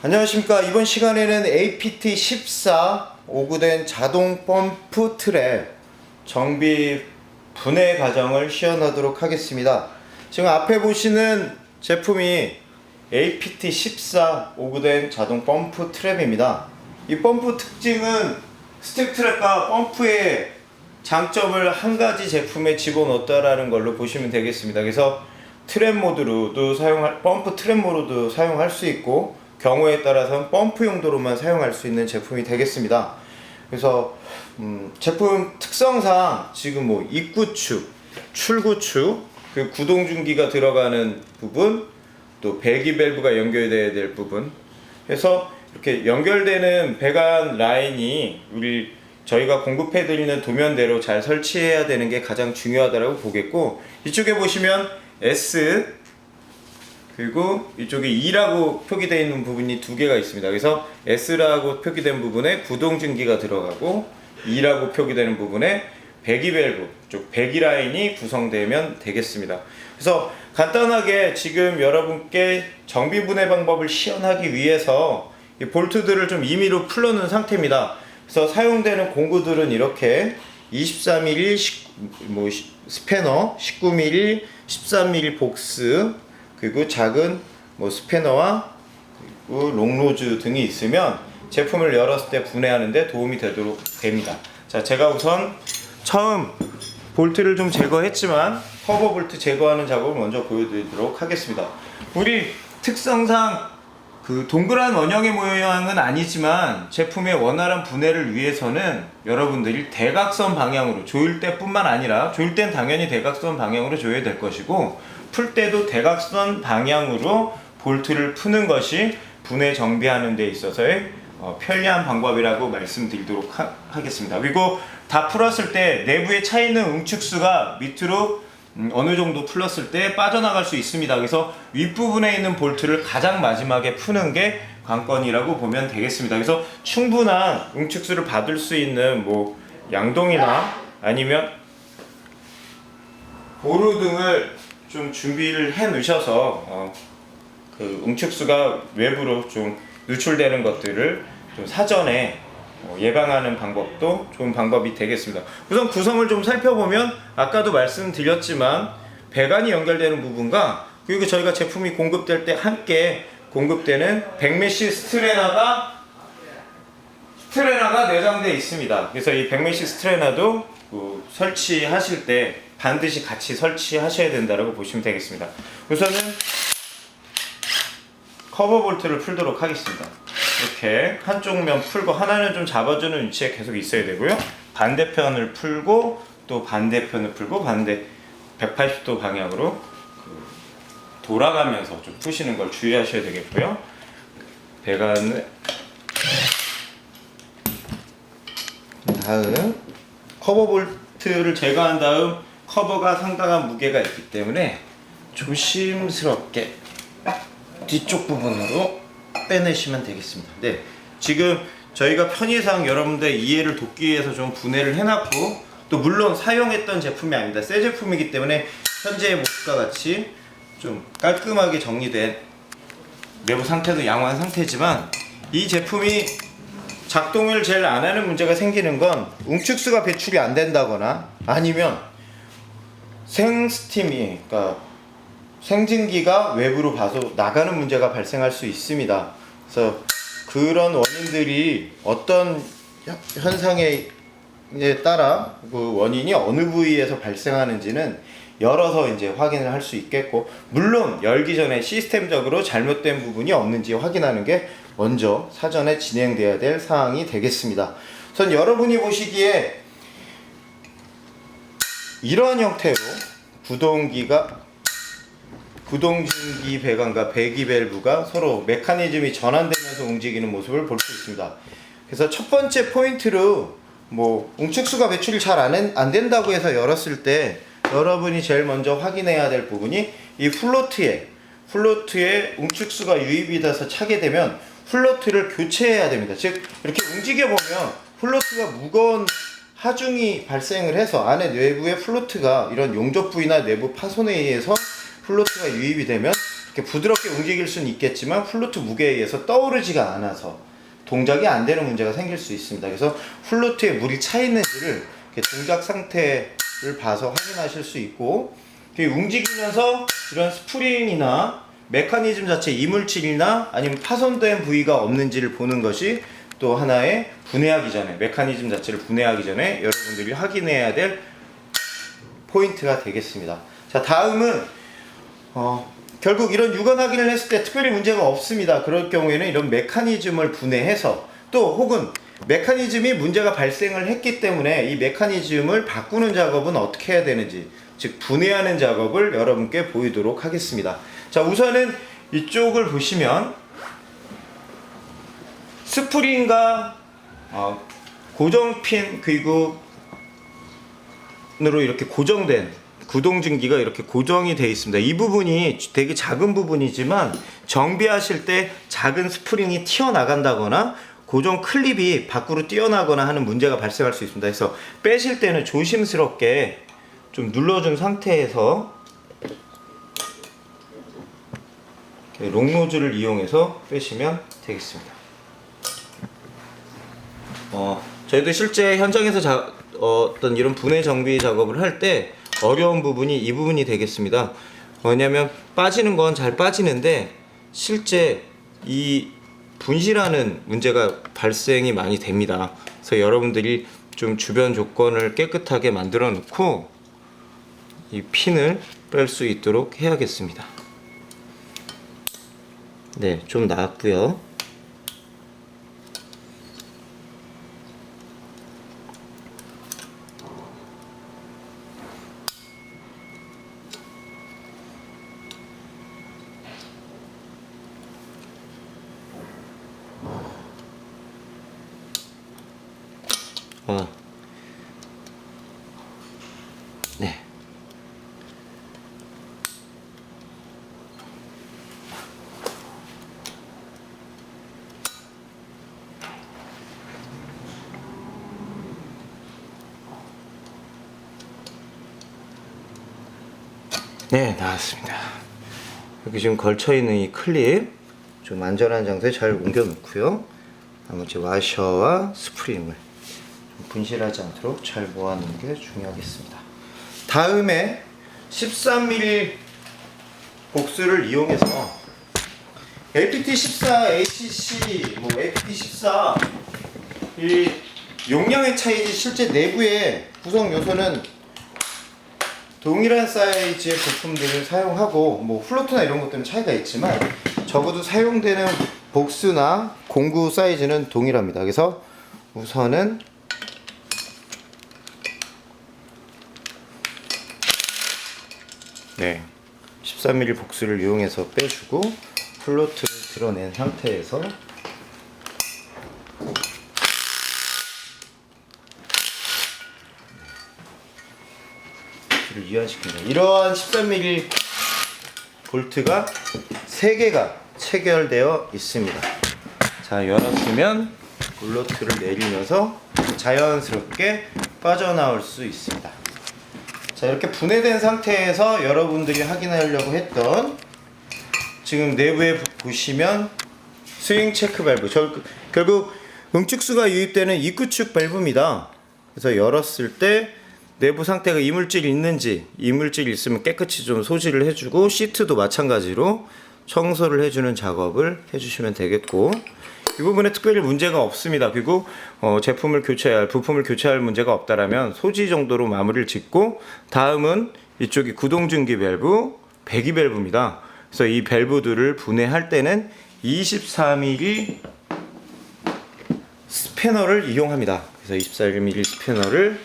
안녕하십니까. 이번 시간에는 APT 14 오구된 자동 펌프 트랩 정비 분해 과정을 시연하도록 하겠습니다. 지금 앞에 보시는 제품이 APT 14 오구된 자동 펌프 트랩입니다. 이 펌프 특징은 스틱 트랩과 펌프의 장점을 한 가지 제품에 집어넣었다라는 걸로 보시면 되겠습니다. 그래서 트랩 모드로도 사용할 펌프 트랩 모드도 사용할 수 있고 경우에 따라서는 펌프 용도로만 사용할 수 있는 제품이 되겠습니다. 그래서 음, 제품 특성상 지금 뭐 입구축, 출구축, 그 구동 중기가 들어가는 부분, 또 배기 밸브가 연결돼야 될 부분, 해서 이렇게 연결되는 배관 라인이 우리 저희가 공급해 드리는 도면대로 잘 설치해야 되는 게 가장 중요하다고 보겠고 이쪽에 보시면 S 그리고 이쪽에 E라고 표기되어 있는 부분이 두 개가 있습니다. 그래서 S라고 표기된 부분에 구동 증기가 들어가고 E라고 표기되는 부분에 배기 밸브 쪽 배기 라인이 구성되면 되겠습니다. 그래서 간단하게 지금 여러분께 정비 분해 방법을 시연하기 위해서 이 볼트들을 좀 임의로 풀어놓은 상태입니다. 그래서 사용되는 공구들은 이렇게 23mm 시- 뭐 시- 스패너, 19mm, 13mm 복스, 그리고 작은 뭐 스패너와 롱로즈 등이 있으면 제품을 열었을 때 분해하는데 도움이 되도록 됩니다. 자, 제가 우선 처음 볼트를 좀 제거했지만 커버 볼트 제거하는 작업을 먼저 보여드리도록 하겠습니다. 우리 특성상 그 동그란 원형의 모양은 아니지만 제품의 원활한 분해를 위해서는 여러분들이 대각선 방향으로 조일 때뿐만 아니라 조일 땐 당연히 대각선 방향으로 조여야 될 것이고 풀 때도 대각선 방향으로 볼트를 푸는 것이 분해 정비하는 데 있어서의 어, 편리한 방법이라고 말씀드리도록 하, 겠습니다 그리고 다 풀었을 때 내부에 차 있는 응축수가 밑으로 음, 어느 정도 풀었을 때 빠져나갈 수 있습니다. 그래서 윗부분에 있는 볼트를 가장 마지막에 푸는 게 관건이라고 보면 되겠습니다. 그래서 충분한 응축수를 받을 수 있는 뭐 양동이나 아니면 보루 등을 좀 준비를 해 놓으셔서 어, 그 응축수가 외부로 좀 누출되는 것들을 좀 사전에 어, 예방하는 방법도 좋은 방법이 되겠습니다. 우선 구성을 좀 살펴보면 아까도 말씀드렸지만 배관이 연결되는 부분과 그리고 저희가 제품이 공급될 때 함께 공급되는 100메시 스트레나가 스트레나가 내장되어 있습니다. 그래서 이 100메시 스트레나도 그 설치하실 때 반드시 같이 설치하셔야 된다고 보시면 되겠습니다. 우선은 커버 볼트를 풀도록 하겠습니다. 이렇게 한쪽 면 풀고 하나는 좀 잡아주는 위치에 계속 있어야 되고요. 반대편을 풀고 또 반대편을 풀고 반대 180도 방향으로 그 돌아가면서 좀 푸시는 걸 주의하셔야 되겠고요. 배관을 다음 커버 볼트를 제거한 다음 커버가 상당한 무게가 있기 때문에 조심스럽게 뒤쪽 부분으로 빼내시면 되겠습니다. 네, 지금 저희가 편의상 여러분들 이해를 돕기 위해서 좀 분해를 해놨고 또 물론 사용했던 제품이 아닙니다. 새 제품이기 때문에 현재의 모습과 같이 좀 깔끔하게 정리된 내부 상태도 양호한 상태지만 이 제품이 작동을 제일 안 하는 문제가 생기는 건 응축수가 배출이 안 된다거나 아니면 생스팀이 그러니까 생진기가 외부로 봐서 나가는 문제가 발생할 수 있습니다. 그래서 그런 원인들이 어떤 현- 현상에 따라 그 원인이 어느 부위에서 발생하는지는 열어서 이제 확인을 할 수 있겠고 물론 열기 전에 시스템적으로 잘못된 부분이 없는지 확인하는 게 먼저 사전에 진행돼야 될 사항이 되겠습니다. 우선 여러분이 보시기에 이런 형태로 구동기가 구동진기 배관과 배기 밸브가 서로 메커니즘이 전환되면서 움직이는 모습을 볼 수 있습니다. 그래서 첫 번째 포인트로 뭐 응축수가 배출이 잘안 된다고 해서 열었을 때 여러분이 제일 먼저 확인해야 될 부분이 이 플로트에 플로트에 응축수가 유입이 돼서 차게 되면 플로트를 교체해야 됩니다. 즉 이렇게 움직여 보면 플로트가 무거운 하중이 발생을 해서 안에 내부의 플로트가 이런 용접 부위나 내부 파손에 의해서 플로트가 유입이 되면 이렇게 부드럽게 움직일 수는 있겠지만 플루트 무게에 의해서 떠오르지가 않아서 동작이 안 되는 문제가 생길 수 있습니다. 그래서 플루트에 물이 차 있는지를 동작 상태를 봐서 확인하실 수 있고 움직이면서 이런 스프링이나 메커니즘 자체 이물질이나 아니면 파손된 부위가 없는지를 보는 것이 또 하나의 분해하기 전에 메커니즘 자체를 분해하기 전에 여러분들이 확인해야 될 포인트가 되겠습니다. 자 다음은 어, 결국 이런 유건 확인을 했을 때 특별히 문제가 없습니다. 그럴 경우에는 이런 메커니즘을 분해해서 또 혹은 메커니즘이 문제가 발생을 했기 때문에 이 메커니즘을 바꾸는 작업은 어떻게 해야 되는지 즉 분해하는 작업을 여러분께 보이도록 하겠습니다. 자 우선은 이쪽을 보시면 스프링과 어, 고정핀 그리고 으로 이렇게 고정된 구동증기가 이렇게 고정이 되어 있습니다. 이 부분이 되게 작은 부분이지만 정비하실 때 작은 스프링이 튀어나간다거나 고정 클립이 밖으로 뛰어나거나 하는 문제가 발생할 수 있습니다. 그래서 빼실 때는 조심스럽게 좀 눌러준 상태에서 롱노즐을 이용해서 빼시면 되겠습니다. 어, 저희도 실제 현장에서 자, 어, 어떤 이런 분해 정비 작업을 할 때 어려운 부분이 이 부분이 되겠습니다. 왜냐면 빠지는 건 잘 빠지는데 실제 이 분실하는 문제가 발생이 많이 됩니다. 그래서 여러분들이 좀 주변 조건을 깨끗하게 만들어 놓고 이 핀을 뺄 수 있도록 해야겠습니다. 네, 좀 나았고요. 네, 나왔습니다. 여기 지금 걸쳐 있는 이 클립 좀 안전한 장소에 잘 옮겨 놓고요. 나머지 와셔와 스프링을 분실하지 않도록 잘 모아놓는 게 중요하겠습니다. 다음에 13mm 복수를 이용해서 LPT14, HC, 뭐 LPT14 이 용량의 차이지 실제 내부의 구성 요소는 동일한 사이즈의 부품들을 사용하고 뭐 플로트나 이런 것들은 차이가 있지만 적어도 사용되는 복수나 공구 사이즈는 동일합니다. 그래서 우선은 네, 13mm 복수를 이용해서 빼주고 플로트를 드러낸 상태에서 를 이완시킵니다. 이러한 13mm 볼트가 3개가 체결되어 있습니다. 자, 열었으면 볼로트를 내리면서 자연스럽게 빠져나올 수 있습니다. 자 이렇게 분해된 상태에서 여러분들이 확인하려고 했던 지금 내부에 보- 보시면 스윙 체크 밸브 저, 결국 응축수가 유입되는 입구축 밸브입니다 그래서 열었을 때 내부 상태가 이물질이 있는지 이물질이 있으면 깨끗이 좀 소지를 해주고 시트도 마찬가지로 청소를 해주는 작업을 해주시면 되겠고 이 부분에 특별히 문제가 없습니다. 그리고 어, 제품을 교체할 부품을 교체할 문제가 없다라면 소지 정도로 마무리를 짓고 다음은 이쪽이 구동증기 밸브, 배기 밸브입니다. 그래서 이 밸브들을 분해할 때는 24mm 스패너를 이용합니다. 그래서 24mm 스패너를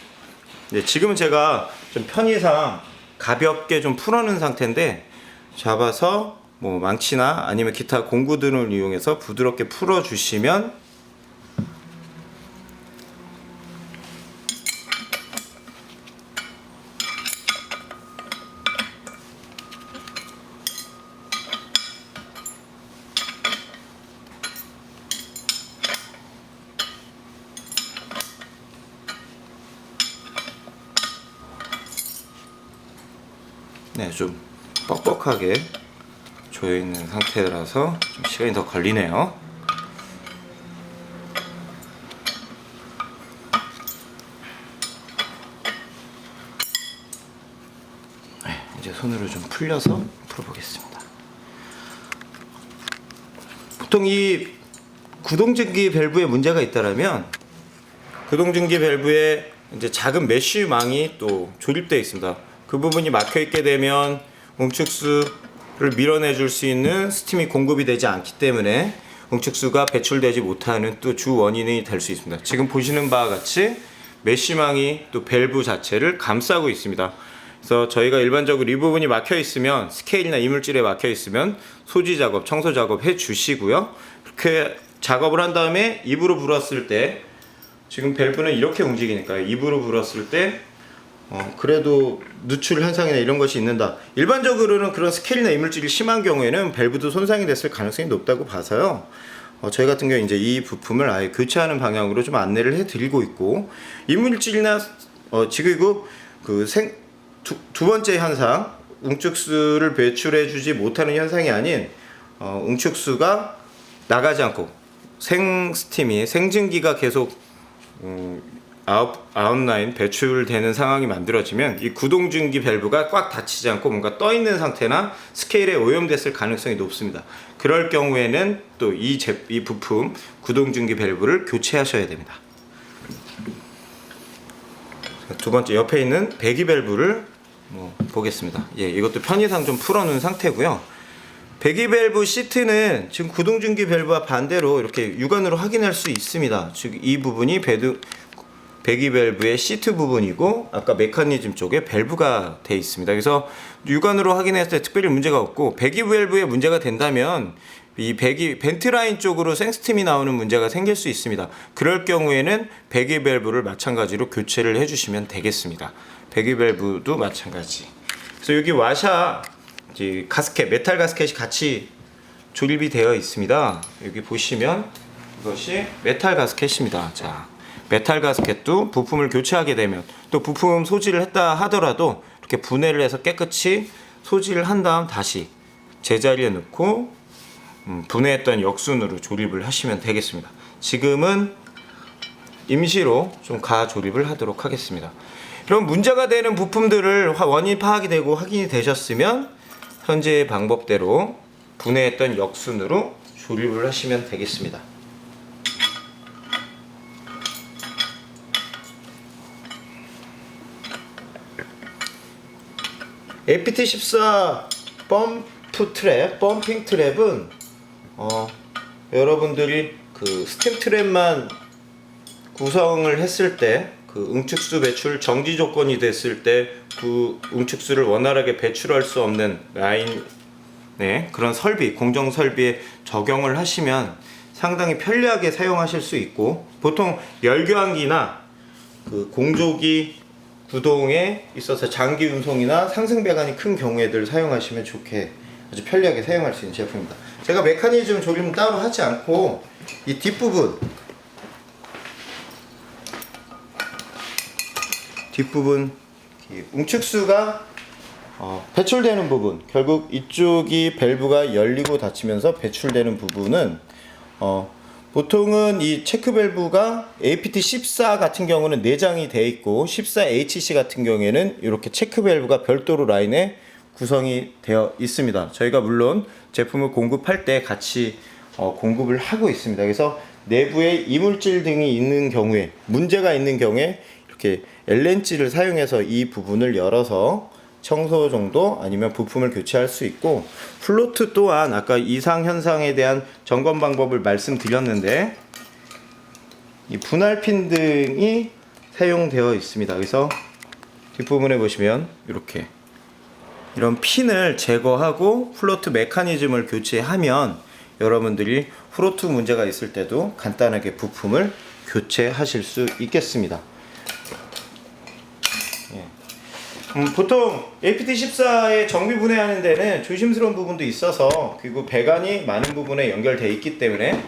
네, 지금은 제가 좀 편의상 가볍게 좀 풀어놓은 상태인데 잡아서 뭐 망치나 아니면 기타 공구 등을 이용해서 부드럽게 풀어주시면 네, 좀 뻑뻑하게 조여 있는 상태라서 좀 시간이 더 걸리네요. 네, 이제 손으로 좀 풀려서 풀어보겠습니다. 보통 이 구동증기 밸브에 문제가 있다라면 구동증기 밸브에 이제 작은 메쉬망이 또 조립되어 있습니다. 그 부분이 막혀 있게 되면 응축수를 밀어내 줄 수 있는 스팀이 공급이 되지 않기 때문에 응축수가 배출되지 못하는 또 주 원인이 될 수 있습니다. 지금 보시는 바와 같이 메쉬망이 또 밸브 자체를 감싸고 있습니다. 그래서 저희가 일반적으로 이 부분이 막혀 있으면 스케일이나 이물질에 막혀 있으면 소지 작업, 청소 작업 해 주시고요. 이렇게 작업을 한 다음에 입으로 불었을 때 지금 밸브는 이렇게 움직이니까 입으로 불었을 때 어, 그래도 누출 현상이나 이런 것이 있는다. 일반적으로는 그런 스케일이나 이물질이 심한 경우에는 밸브도 손상이 됐을 가능성이 높다고 봐서요. 어, 저희 같은 경우 이제 이 부품을 아예 교체하는 방향으로 좀 안내를 해드리고 있고 이물질이나 어, 지금 그생 두, 두 번째 현상 응축수를 배출해주지 못하는 현상이 아닌 어, 응축수가 나가지 않고 생스팀이 생증기가 계속 음, 아웃, 아웃라인 배출되는 상황이 만들어지면 이 구동증기 밸브가 꽉 닫히지 않고 뭔가 떠 있는 상태나 스케일에 오염됐을 가능성이 높습니다. 그럴 경우에는 또이 이 부품 구동증기 밸브를 교체하셔야 됩니다. 두 번째 옆에 있는 배기 밸브를 뭐 보겠습니다. 예, 이것도 편의상 좀 풀어놓은 상태고요. 배기 밸브 시트는 지금 구동증기 밸브와 반대로 이렇게 육안으로 확인할 수 있습니다. 즉 이 부분이 배드 배기 밸브의 시트 부분이고 아까 메커니즘 쪽에 밸브가 돼 있습니다. 그래서 육안으로 확인했을 때 특별히 문제가 없고 배기 밸브에 문제가 된다면 이 배기 벤트 라인 쪽으로 생스팀이 나오는 문제가 생길 수 있습니다. 그럴 경우에는 배기 밸브를 마찬가지로 교체를 해주시면 되겠습니다. 배기 밸브도 마찬가지. 그래서 여기 와샤 가스켓 메탈 가스켓이 같이 조립이 되어 있습니다. 여기 보시면 이것이 메탈 가스켓입니다. 자, 메탈 가스켓도 부품을 교체하게 되면 또 부품 소지를 했다 하더라도 이렇게 분해를 해서 깨끗이 소지를 한 다음 다시 제자리에 넣고 음, 분해했던 역순으로 조립을 하시면 되겠습니다. 지금은 임시로 좀 가 조립을 하도록 하겠습니다. 그럼 문제가 되는 부품들을 화- 원인 파악이 되고 확인이 되셨으면 현재의 방법대로 분해했던 역순으로 조립을 하시면 되겠습니다. APT14 펌프 트랩, 펌핑 트랩은 어, 여러분들이 그 스팀 트랩만 구성을 했을 때 그 응축수 배출 정지 조건이 됐을 때 그 응축수를 원활하게 배출할 수 없는 라인 네, 그런 설비, 공정 설비에 적용을 하시면 상당히 편리하게 사용하실 수 있고 보통 열교환기나 그 공조기 구동에 있어서 장기 운송이나 상승 배관이 큰 경우에들 사용하시면 좋게 아주 편리하게 사용할 수 있는 제품입니다. 제가 메커니즘 조립은 따로 하지 않고 이 뒷부분 뒷부분 이 응축수가 어, 배출되는 부분 결국 이쪽이 밸브가 열리고 닫히면서 배출되는 부분은 어, 보통은 이 체크 밸브가 APT 14 같은 경우는 내장이 돼 있고 14HC 같은 경우에는 이렇게 체크 밸브가 별도로 라인에 구성이 되어 있습니다. 저희가 물론 제품을 공급할 때 같이 어, 공급을 하고 있습니다. 그래서 내부에 이물질 등이 있는 경우에 문제가 있는 경우에 이렇게 엘렌치를 사용해서 이 부분을 열어서 청소 정도 아니면 부품을 교체할 수 있고 플로트 또한 아까 이상 현상에 대한 점검 방법을 말씀드렸는데 이 분할 핀 등이 사용되어 있습니다. 그래서 뒷부분에 보시면 이렇게 이런 핀을 제거하고 플로트 메커니즘을 교체하면 여러분들이 플로트 문제가 있을 때도 간단하게 부품을 교체하실 수 있겠습니다. 음, 보통 APT14에 정비 분해하는 데는 조심스러운 부분도 있어서 그리고 배관이 많은 부분에 연결되어 있기 때문에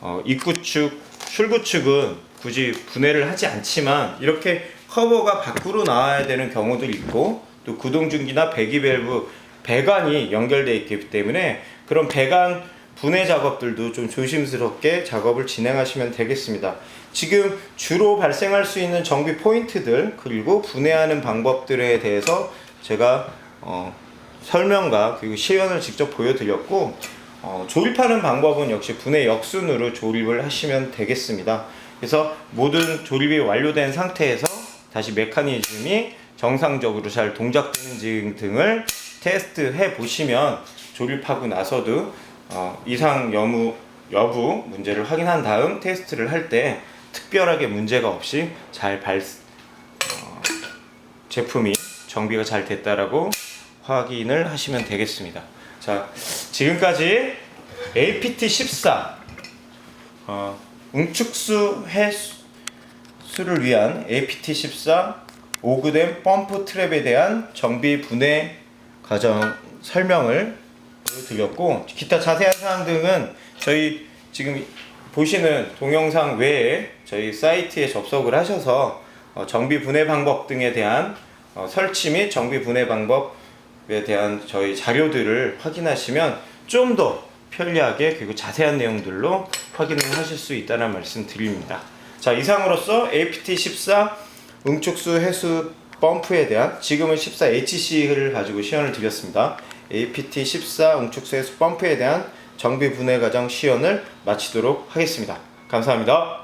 어, 입구 축, 출구 축은 굳이 분해를 하지 않지만 이렇게 커버가 밖으로 나와야 되는 경우도 있고 또 구동중기나 배기 밸브 배관이 연결되어 있기 때문에 그런 배관 분해 작업들도 좀 조심스럽게 작업을 진행하시면 되겠습니다. 지금 주로 발생할 수 있는 정비 포인트들 그리고 분해하는 방법들에 대해서 제가 어, 설명과 그리고 시연을 직접 보여드렸고 어, 조립하는 방법은 역시 분해 역순으로 조립을 하시면 되겠습니다. 그래서 모든 조립이 완료된 상태에서 다시 메커니즘이 정상적으로 잘 동작되는지 등을 테스트해 보시면 조립하고 나서도 어, 이상 여무 여부 문제를 확인한 다음 테스트를 할 때 특별하게 문제가 없이 잘 발, 어, 제품이 정비가 잘 됐다라고 확인을 하시면 되겠습니다. 자, 지금까지 APT14 어, 응축수 해수를 위한 APT14 오그된 펌프 트랩에 대한 정비 분해 과정 설명을 보여드렸고 기타 자세한 사항 등은 저희 지금 보시는 동영상 외에 저희 사이트에 접속을 하셔서 어, 정비 분해 방법 등에 대한 어, 설치 및 정비 분해 방법에 대한 저희 자료들을 확인하시면 좀 더 편리하게 그리고 자세한 내용들로 확인을 하실 수 있다는 말씀 드립니다. 자 이상으로서 APT14 응축수 해수 펌프에 대한 지금은 14HC를 가지고 시연을 드렸습니다. APT14 응축수 해수 펌프에 대한 정비 분해 과정 시연을 마치도록 하겠습니다. 감사합니다.